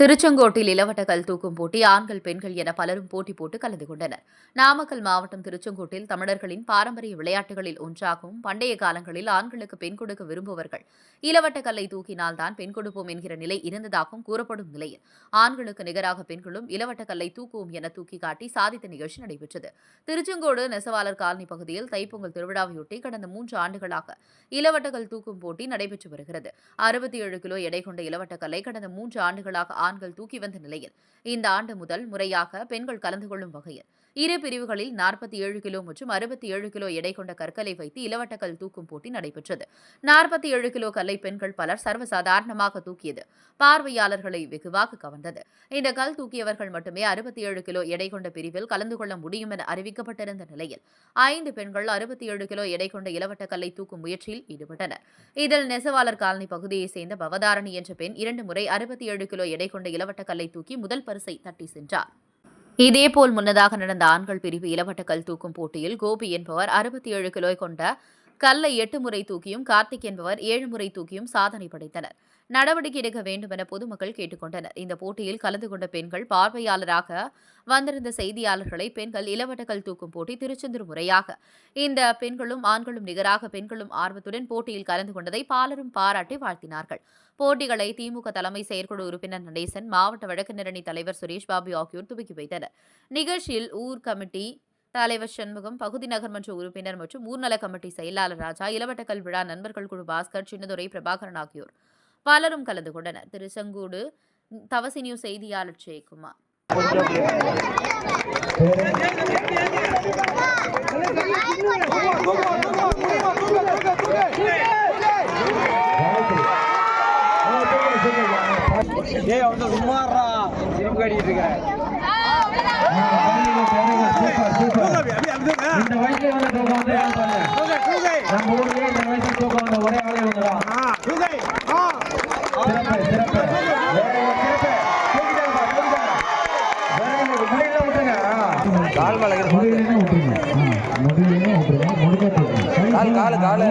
திருச்செங்கோட்டில் இளவட்டக்கல் தூக்கும் போட்டி ஆண்கள் பெண்கள் என பலரும் போட்டி போட்டு கலந்து கொண்டனர். நாமக்கல் மாவட்டம் திருச்செங்கோட்டில் தமிழர்களின் பாரம்பரிய விளையாட்டுகளில் ஒன்றாகவும் பண்டைய காலங்களில் ஆண்களுக்கு பெண் கொடுக்க விரும்புவர்கள் இளவட்டக்கல்லை தூக்கினால்தான் பெண் கொடுப்போம் என்கிற நிலை இருந்ததாகவும் கூறப்படும் நிலையில் ஆண்களுக்கு நிகராக பெண்களும் இளவட்டக்கல்லை தூக்குவோம் என தூக்கி காட்டி சாதித்த நிகழ்ச்சி நடைபெற்றது. திருச்செங்கோடு நெசவாளர் காலனி பகுதியில் தைப்பொங்கல் திருவிழாவையொட்டி கடந்த மூன்று ஆண்டுகளாக இளவட்டக்கல் தூக்கும் போட்டி நடைபெற்று வருகிறது. அறுபத்தி ஏழு கிலோ எடை கொண்ட இளவட்டக்கல்லை கடந்த மூன்று ஆண்டுகளாக ஆண்கள் தூக்கி வந்த நிலையில் இந்த ஆண்டு முதல் முறையாக பெண்கள் கலந்து கொள்ளும் வகையில் இரு பிரிவுகளில் நாற்பத்தி ஏழு கிலோ மற்றும் அறுபத்தி ஏழு கிலோ எடை கொண்ட கற்களை வைத்து இளவட்டக்கல் தூக்கும் போட்டி நடைபெற்றது. நாற்பத்தி ஏழு கிலோ கல்லை பெண்கள் பலர் சர்வசாதாரணமாக தூக்கியது. பார்வையாளர்களை வெகுவாக கவர்ந்தது. இந்த கல் தூக்கியவர்கள் மட்டுமே அறுபத்தி ஏழு கிலோ எடை கொண்ட பிரிவில் கலந்து கொள்ள முடியும் என அறிவிக்கப்பட்டிருந்த நிலையில் ஐந்து பெண்கள் அறுபத்தி ஏழு கிலோ எடை கொண்ட இளவட்ட கல்லை தூக்கும் முயற்சியில் ஈடுபட்டனர். இதில் நெசவாளர் காலனி பகுதியைச் சேர்ந்த பவதாரணி என்ற பெண் இரண்டு முறை அறுபத்தி ஏழு கிலோ எடை கொண்ட இளவட்ட கல்லை தூக்கி முதல் பரிசை தட்டி சென்றார். இதேபோல் முன்னதாக நடந்த ஆண்கள் பிரிவு இளவட்டக்கல் தூக்கும் போட்டியில் கோபி என்பவர் அறுபத்தி ஏழு கிலோ கொண்ட கல்லை எட்டு முறை தூக்கியும் கார்த்திக் என்பவர் ஏழு முறை தூக்கியும் சாதனை படைத்தனர். நடவடிக்கை எடுக்க வேண்டும் என பொதுமக்கள் கேட்டுக்கொண்டனர். இந்த போட்டியில் கலந்து கொண்ட பெண்கள் பார்வையாளராக வந்திருந்த செய்தியாளர்களை பெண்கள் இளவட்டக்கல் தூக்கும் போட்டி திருச்செந்தூர் முறையாக. இந்த பெண்களும் ஆண்களும் நிகராக பெண்களும் ஆர்வத்துடன் போட்டியில் கலந்து கொண்டதை பலரும் பாராட்டி வாழ்த்தினார்கள். போட்டிகளை திமுக தலைமை செயற்குழு உறுப்பினர் நடேசன் மாவட்ட வழக்கறிஞரணி தலைவர் சுரேஷ் பாபு ஆகியோர் துவக்கி வைத்தனர். நிகழ்ச்சியில் ஊர் கமிட்டி தலைவர் சண்முகம் பகுதி நகர்மன்ற உறுப்பினர் மற்றும் ஊர்நல கமிட்டி செயலாளர் ராஜா இளவட்டக்கல் விழா நண்பர்கள் குழு பாஸ்கர் சின்னதுரை பிரபாகரன் ஆகியோர். பலரும் கலந்து கொண்டனர். திருச்செங்கோடு தவசி நியூஸ் செய்தியாளர் ஜெயக்குமார். ஏய் அவன் சும்மாறா திரும்பி காட்டிட்டு இருக்கிறேன் முடியலன்னா விட்டுருங்க. முடியலன்னா விட்டுருங்க. முடிஞ்சா தூக்குங்க. கால் காலு காலு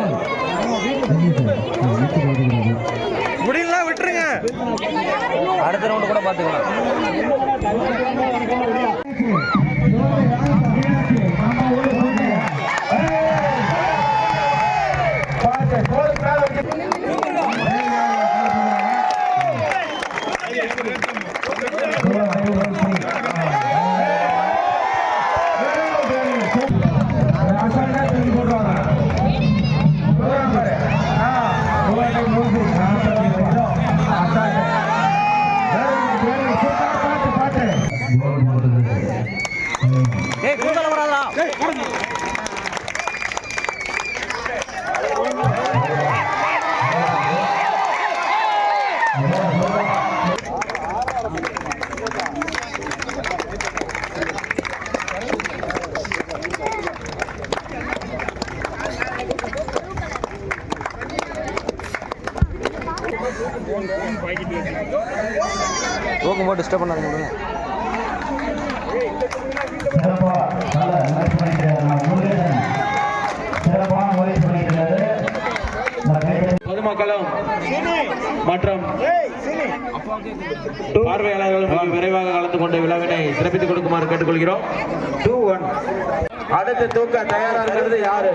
சரிங்க சார். ஆ, விட்டு பார்த்துக்கிறாரு. முடியல விட்டுருங்க அடுத்த ரவுண்டு கூட பாத்துக்கலாம் கூந்தல வராதா டிஸ்டர்ப் பண்ணாதீங்க சிறப்பா நல்ல நைஸ் பண்ணிக்கிறாரு நம்ம முருகேசன் சிறப்பான முயற்சி பண்ணிக்கிறாரு நம்ம கைத்தறி பொதுமக்களும் மற்றும் பார்வையாளர்களும் விரைவாக கலந்து கொண்ட விழாவினை சிறப்பித்துக் கொடுக்குமாறு கேட்டுக்கொள்கிறோம். டூ ஒன் அடுத்து தூக்க தயாரா இருக்கிறது யாரு?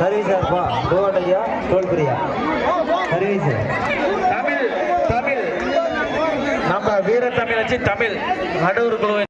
சர்வீஸ் சார்ப்பா டூவன் ஐயா டோல் பிரியா? சர்வீஸ் தமிழ் தமிழ் நம்ம தமிழ் நடுவர் குழு